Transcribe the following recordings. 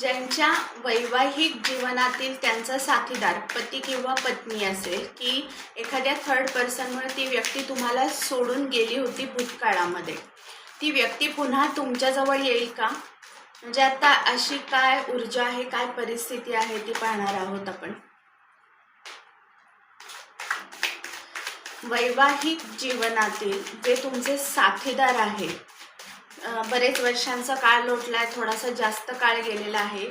ज्यांच्या वैवाहिक जीवनातील त्यांचा साथीदार पती किंवा पत्नी असेल की एखाद्या थर्ड पर्सनमुळे ती व्यक्ती तुम्हाला सोडून गेली होती भूतकाळामध्ये. ती व्यक्ती पुन्हा तुमच्याजवळ येईल का? म्हणजे आता अशी काय ऊर्जा आहे काय परिस्थिती आहे ती पाहणार आहोत आपण. वैवाहिक जीवनातील जे तुमचे साथीदार आहे बरेच वर्षांचा काळ लोटला आहे थोडासा जास्त काळ गेलेला आहे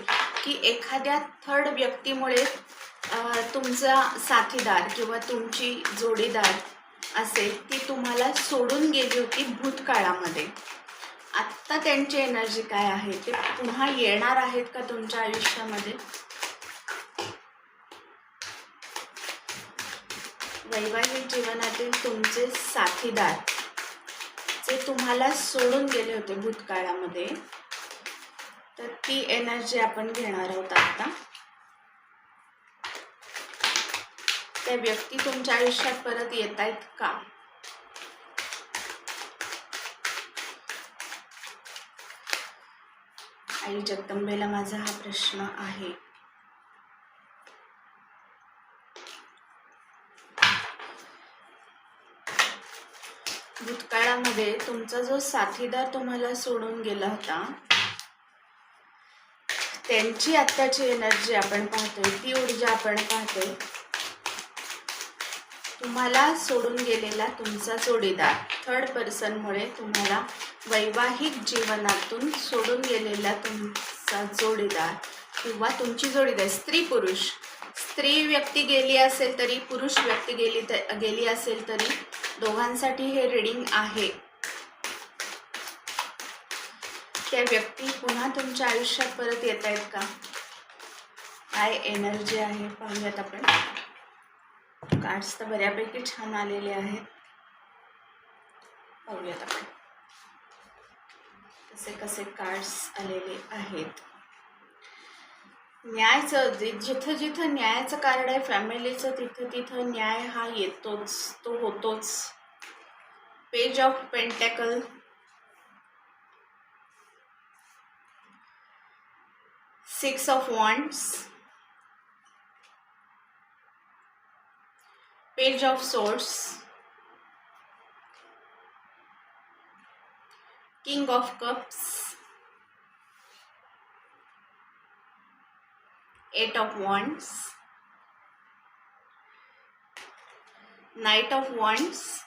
की एखाद्या थर्ड व्यक्तीमुळे तुमचा साथीदार किंवा तुमची जोडीदार असेल ती तुम्हाला सोडून गेली होती भूतकाळामध्ये. आत्ता त्यांची एनर्जी काय आहे? ते पुन्हा येणार आहेत का तुमच्या आयुष्यामध्ये? वैवाहिक जीवनातील तुमचे साथीदार जे तुम्हाला सोडून गेले होते भूतकाळामध्ये तर ती एनर्जी आपण घेणार आहोत आता. त्या व्यक्ती तुमच्या आयुष्यात परत येत आहेत का? आई जगदंबेला माझा हा प्रश्न आहे. भूतकाळामध्ये तुमचा जो साथीदार तुम्हाला सोडून गेला होता त्यांची आत्ताची एनर्जी आपण पाहतोय ती ऊर्जा आपण पाहतोय. तुम्हाला सोडून गेलेला तुमचा जोडीदार थर्ड पर्सनमुळे तुम्हाला वैवाहिक जीवनातून सोडून गेलेला तुमचा जोडीदार किंवा तुमची जोडीदार स्त्री पुरुष. स्त्री व्यक्ती गेली असेल तरी पुरुष व्यक्ती गेली गेली असेल तरी दोघांसाठी हे रीडिंग आहे. त्या व्यक्ती पुन्हा तुमच्या आयुष्यात परत येत आहेत का? काय एनर्जी आहे पाहूयात आपण. कार्ड्स तर बऱ्यापैकी छान आलेले आहेत. पाहूयात आपण. कसे कसे कार्ड्स आलेले आहेत. न्यायचं जि- जिथं जिथं न्यायाचं कार्ड आहे फॅमिलीचं तिथं तिथं न्याय हा येतोच तो होतोच. page of pentacle. Six of wands. Page of swords. King of cups. Eight of wands. Knight of wands.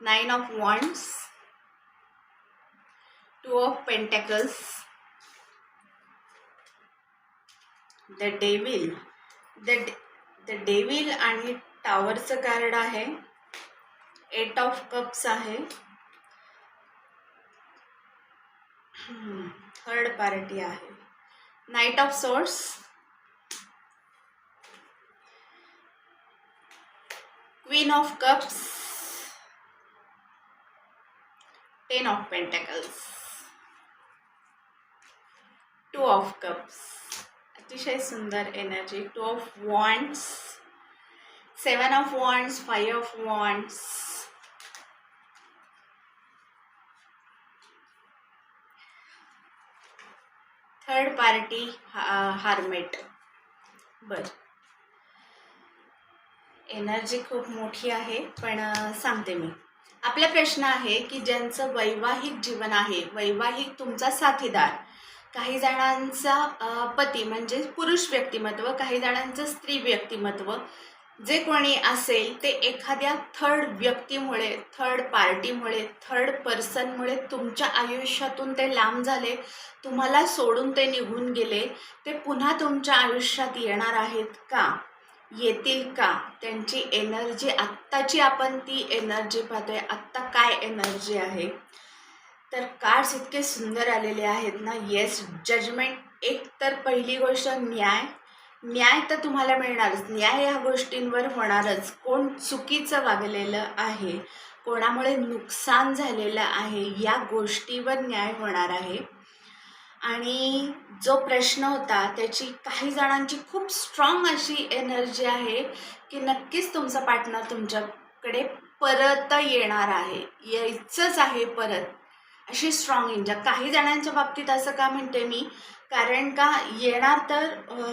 Nine of wands two of pentacles the devil the the devil आणि टावरचं कार्ड आहे. एट ऑफ कप्स आहे. Third party आहे. Knight of swords queen of cups ten of pentacles two of cups अतिशय सुंदर energy two of wands seven of wands five of wands third party हार्मेट बर. Energy खूप मोठी आहे पण सांगते मी. आपला प्रश्न आहे की ज्यांचं वैवाहिक जीवन आहे वैवाहिक तुमचा साथीदार काही जणांचा पती म्हणजे पुरुष व्यक्तिमत्व काही जणांचं स्त्री व्यक्तिमत्व जे कोणी असेल ते एखाद्या थर्ड व्यक्तीमुळे थर्ड पार्टीमुळे थर्ड पर्सनमुळे तुमच्या आयुष्यातून ते लांब झाले तुम्हाला सोडून ते निघून गेले ते पुन्हा तुमच्या आयुष्यात येणार आहेत का? येतील का? त्यांची एनर्जी आत्ताची आपण ती एनर्जी पाहतोय. आत्ता काय एनर्जी आहे? तर कार्ड्स इतके सुंदर आलेले आहेत ना? येस जजमेंट एक तर पहिली गोष्ट न्याय. न्याय तर तुम्हाला मिळणारच. न्याय ह्या गोष्टींवर होणारच. कोण चुकीचं वागलेलं आहे कोणामुळे नुकसान झालेलं आहे या गोष्टीवर न्याय होणार आहे. आणि जो प्रश्न होता त्याची काही जणांची खूप स्ट्रॉंग अशी एनर्जी आहे की नक्कीच तुमचा पार्टनर तुमच्याकडे परत येणार आहे. यायचंच आहे परत. अशी स्ट्रॉंग इंजा काही जणांच्या बाबतीत असं का म्हणते मी? कारण का येणार तर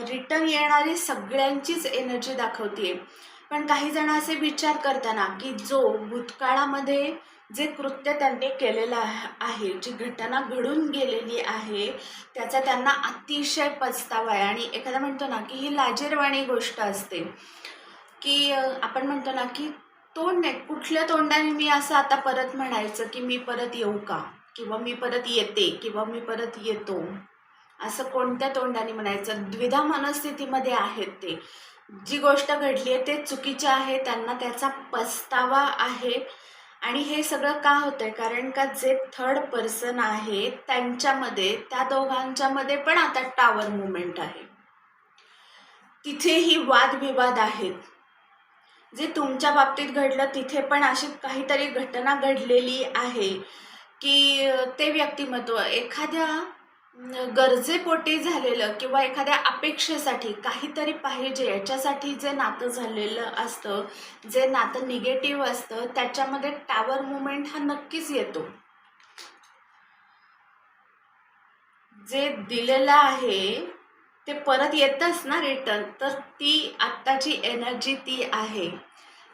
रिटर्न येणारी सगळ्यांचीच एनर्जी दाखवते पण काही जण असे विचार करताना की जो भूतकाळामध्ये जे कृत्य त्यांनी केलेलं आहे जी घटना घडून गेलेली आहे त्याचा त्यांना अतिशय पछतावा आहे. आणि एखादा म्हणतो ना की ही लाजीरवाणी गोष्ट असते. की आपण म्हणतो ना की तोंड नाही कुठल्या तोंडाने मी असं आता परत म्हणायचं की मी परत येऊ का? किंवा मी परत येते किंवा मी परत येतो. असं कोणत्या तोंडाने म्हणायचं? द्विधा मनस्थितीमध्ये आहेत ते. जी गोष्ट घडली आहे ते चुकीचे आहे त्यांना त्याचा पस्तावा आहे. आणि हे सगळं का होतंय? कारण का जे थर्ड पर्सन आहे त्यांच्यामध्ये त्या दोघांच्यामध्ये पण आता टावर मुवमेंट आहे. तिथेही वादविवाद आहेत. जे तुमच्या बाबतीत घडलं तिथे पण अशी काहीतरी घटना घडलेली आहे की ते व्यक्तिमत्व एखाद्या गरजेपोटी झालेलं किंवा एखाद्या अपेक्षेसाठी काहीतरी पाहिजे याच्यासाठी जे नातं झालेलं असतं जे नातं निगेटिव्ह असतं त्याच्यामध्ये टावर मुवमेंट हा नक्कीच येतो. जे दिलेलं आहे ते परत येतच ना रिटर्न तर ती आत्ताची एनर्जी ती आहे.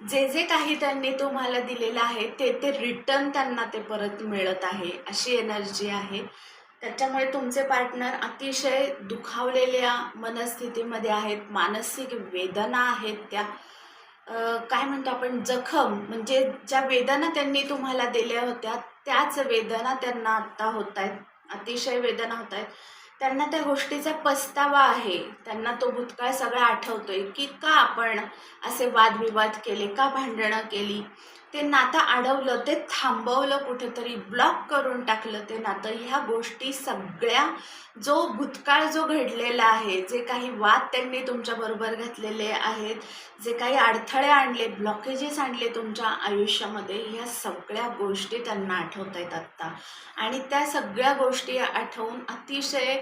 जे जे काही त्यांनी तुम्हाला दिलेलं आहे ते ते रिटर्न त्यांना ते परत मिळत आहे. अशी एनर्जी आहे. त्याच्यामुळे तुमचे पार्टनर अतिशय दुखावलेल्या मनस्थितीमध्ये आहेत मानसिक वेदना आहेत त्या. काय म्हणतो आपण? जखम म्हणजे ज्या वेदना त्यांनी तुम्हाला दिल्या होत्या त्याच वेदना त्यांना आत्ता होत आहेत अतिशय वेदना होत आहेत त्यांना त्या गोष्टीचा पस्तावा आहे. त्यांना तो भूतकाळ सगळा आठवतोय की का आपण असे वादविवाद केले का भांडणं केली? ते नातं अडवलं ते थांबवलं कुठेतरी ब्लॉक करून टाकलं ते नातं. ह्या गोष्टी सगळ्या जो भूतकाळ जो घडलेला आहे जे काही वाद त्यांनी तुमच्याबरोबर घातलेले आहेत जे काही अडथळे आणले ब्लॉकेजेस आणले तुमच्या आयुष्यामध्ये ह्या सगळ्या गोष्टी त्यांना आठवत आहेत आत्ता. आणि त्या सगळ्या गोष्टी आठवून अतिशय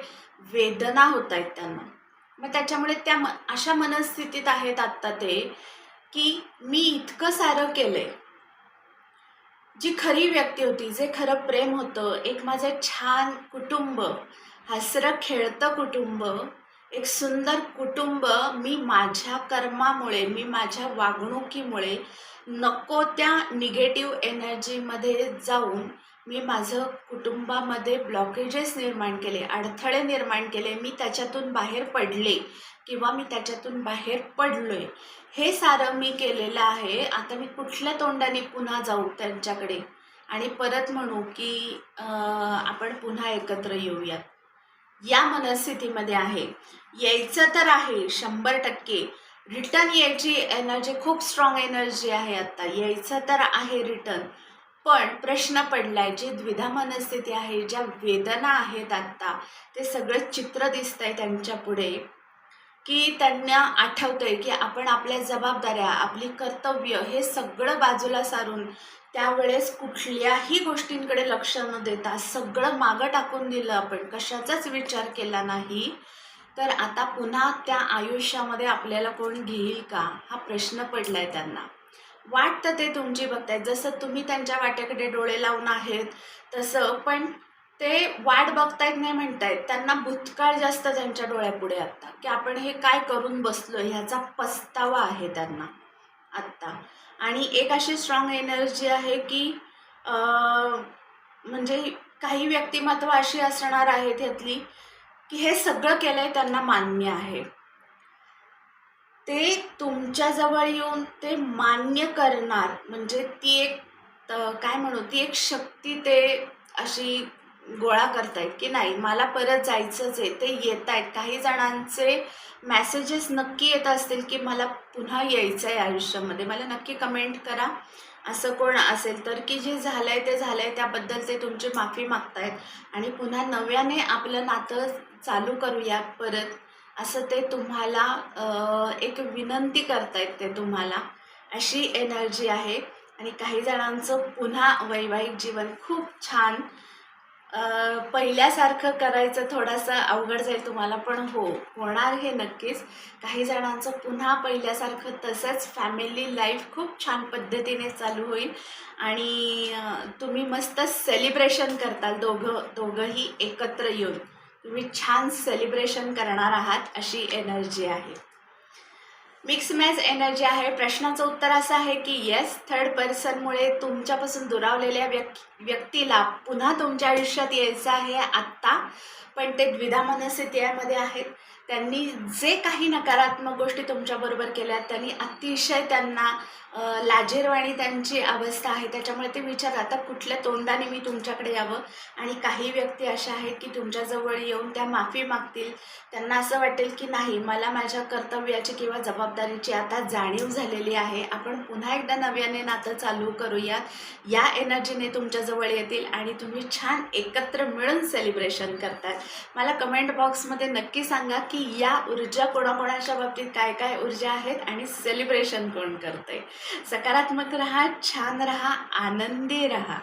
वेदना होत आहेत त्यांना. मग त्याच्यामुळे त्या म अशा मनस्थितीत आहेत आत्ता ते की मी इतकं सारं केलं आहे जी खरी व्यक्ती होती जे खरं प्रेम होतं एक माझं छान कुटुंब हसरं खेळतं कुटुंब एक सुंदर कुटुंब मी माझ्या कर्मामुळे मी माझ्या वागणुकीमुळे नको त्या निगेटिव्ह एनर्जीमध्ये जाऊन मी माझं कुटुंबामध्ये ब्लॉकेजेस निर्माण केले अडथळे निर्माण केले मी त्याच्यातून बाहेर पडले. किंवा मी त्याच्यातून बाहेर पडलोय. हे सारं मी केलेलं आहे. आता मी कुठल्या तोंडाने पुन्हा जाऊ त्यांच्याकडे? आणि परत म्हणू की आपण पुन्हा एकत्र येऊयात. या मनस्थितीमध्ये आहे. यायचं तर आहे शंभर टक्के. रिटर्न यायची एनर्जी खूप स्ट्रॉंग एनर्जी आहे आत्ता यायचं तर आहे रिटर्न. पण प्रश्न पडलाय जी द्विधा मनस्थिती आहे ज्या वेदना आहेत आत्ता ते सगळं चित्र दिसतंय त्यांच्या पुढे. की त्यांना आठवतंय की आपण आपल्या जबाबदाऱ्या आपली कर्तव्य हे सगळं बाजूला सारून त्यावेळेस कुठल्याही गोष्टींकडे लक्ष न देता सगळं मागं टाकून दिलं आपण कशाचाच विचार केला नाही. तर आता पुन्हा त्या आयुष्यामध्ये आपल्याला कोण घेईल का? हा प्रश्न पडला आहे त्यांना. वाटतं ते तुमची बघतायत. जसं तुम्ही त्यांच्या वाट्याकडे डोळे लावून आहेत तसं पण ते वाट बघतायत नाही म्हणतायत. त्यांना भूतकाळ जास्त त्यांच्या डोळ्यापुढे आत्ता की आपण हे काय करून बसलो ह्याचा पस्तावा आहे त्यांना आत्ता आणि एक अशी स्ट्रॉंग एनर्जी आहे की म्हणजे काही व्यक्तिमत्व अशी असणार आहेत ह्यातली की हे सगळं केलं आहे त्यांना मान्य आहे. ते तुमच्याजवळ येऊन ते मान्य करणार. म्हणजे ती एक काय म्हणू ती एक शक्ती ते अशी गोळा करतायत की नाही मला परत जायचंच आहे ते येत आहेत काही जणांचे मॅसेजेस नक्की येत असतील की मला पुन्हा यायचं आहे आयुष्यामध्ये. मला नक्की कमेंट करा. असं कोण असेल तर की जे झालं आहे ते झालं आहे त्याबद्दल ते तुमची माफी मागतायत. आणि पुन्हा नव्याने आपलं नातं चालू करूया परत. असं ते तुम्हाला एक विनंती करतायत ते तुम्हाला. अशी एनर्जी आहे. आणि काही जणांचं पुन्हा वैवाहिक जीवन खूप छान पहिल्यासारखं करायचं थोडंसं अवघड जाईल तुम्हाला पण हो होणार हे नक्कीच. काही जणांचं पुन्हा पहिल्यासारखं तसंच फॅमिली लाईफ खूप छान पद्धतीने चालू होईल. आणि तुम्ही मस्त सेलिब्रेशन करताल दोघं दोघंही एकत्र येऊन. तुम्ही छान सेलिब्रेशन करणार आहात अशी एनर्जी आहे. मिक्स मॅच एनर्जी आहे. प्रश्नाचं उत्तर असं आहे की येस थर्ड पर्सनमुळे तुमच्यापासून दुरावलेल्या व्यक् व्यक्तीला पुन्हा तुमच्या आयुष्यात यायचं आहे आत्ता. पण ते द्विधा मनस्थितीमध्ये आहेत. त्यांनी जे काही नकारात्मक गोष्टी तुमच्याबरोबर केल्या त्यांनी अतिशय त्यांना अं, लाजिरवाणी त्यांची अवस्था आहे. त्याच्यामुळे ते विचार आता कुठल्या तोंडाने मी तुमच्याकडे यावं? आणि काही व्यक्ती अशा आहेत की तुमच्याजवळ येऊन त्या माफी मागतील. त्यांना असं वाटेल की नाही मला माझ्या कर्तव्याची किंवा जबाबदारीची आता जाणीव झालेली आहे. आपण पुन्हा एकदा नव्याने नातं चालू करूया. या एनर्जीने तुमच्याजवळ येतील आणि तुम्ही छान एकत्र मिळून सेलिब्रेशन करतात. मला कमेंट बॉक्समध्ये नक्की सांगा की या ऊर्जा कोणाकोणाच्या बाबतीत काय काय ऊर्जा आहेत आणि सेलिब्रेशन कोण करतंय? सकारात्मक रहा छान रहा आनंदी रहा.